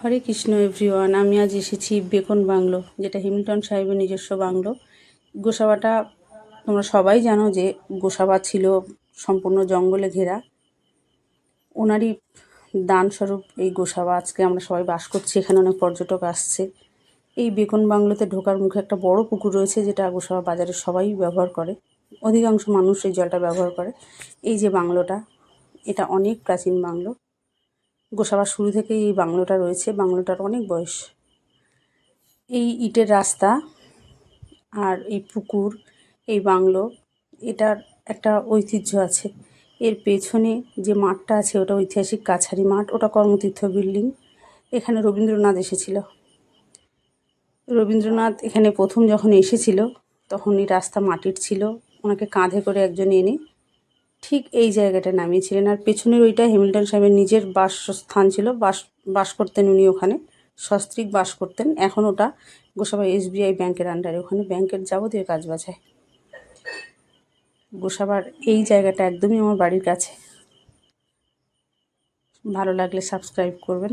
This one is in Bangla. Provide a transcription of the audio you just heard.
হরে কৃষ্ণ এভরিওয়ান আমি আজ এসেছি বেকন বাংলো, যেটা হিমিলটন সাহেবের নিজস্ব বাংলো। গোসাবাটা, তোমরা সবাই জানো যে গোসাবা ছিল সম্পূর্ণ জঙ্গলে ঘেরা। ওনারই দানস্বরূপ এই গোসাবা। আজকে আমরা সবাই বাস করছি, এখানে অনেক পর্যটক আসছে। এই বেকন বাংলোতে ঢোকার মুখে একটা বড় পুকুর রয়েছে, যেটা গোসাবা বাজারে সবাই ব্যবহার করে। অধিকাংশ মানুষ এই জলটা ব্যবহার করে। এই যে বাংলোটা, এটা অনেক প্রাচীন বাংলো। গোসাবার শুরু থেকেই এই বাংলোটা রয়েছে। বাংলোটার অনেক বয়স। এই ইটের রাস্তা আর এই পুকুর, এই বাংলো, এটার একটা ঐতিহ্য আছে। এর পেছনে যে মাঠটা আছে, ওটা ঐতিহাসিক কাছারি মাঠ, ওটা কর্মতীর্থ বিল্ডিং। এখানে রবীন্দ্রনাথ এসেছিল। রবীন্দ্রনাথ এখানে প্রথম যখন এসেছিল, তখন এই রাস্তা মাটির ছিল। ওনাকে কাঁধে করে একজন এনে ঠিক এই জায়গাটা নামিয়েছিলেন। আর পেছনের ওইটা হ্যামিল্টন সাহেবের নিজের বাসস্থান ছিল, বাস বাস করতেন উনি ওখানে, সস্ত্রিক বাস করতেন। এখন ওটা গোসাবা এসবিআই ব্যাংকের আন্ডারে ওখানে ব্যাংকের যাবতীয় কাজ বাছায় গোসাবার এই জায়গাটা একদমই আমার বাড়ির কাছে। ভালো লাগলে সাবস্ক্রাইব করবেন।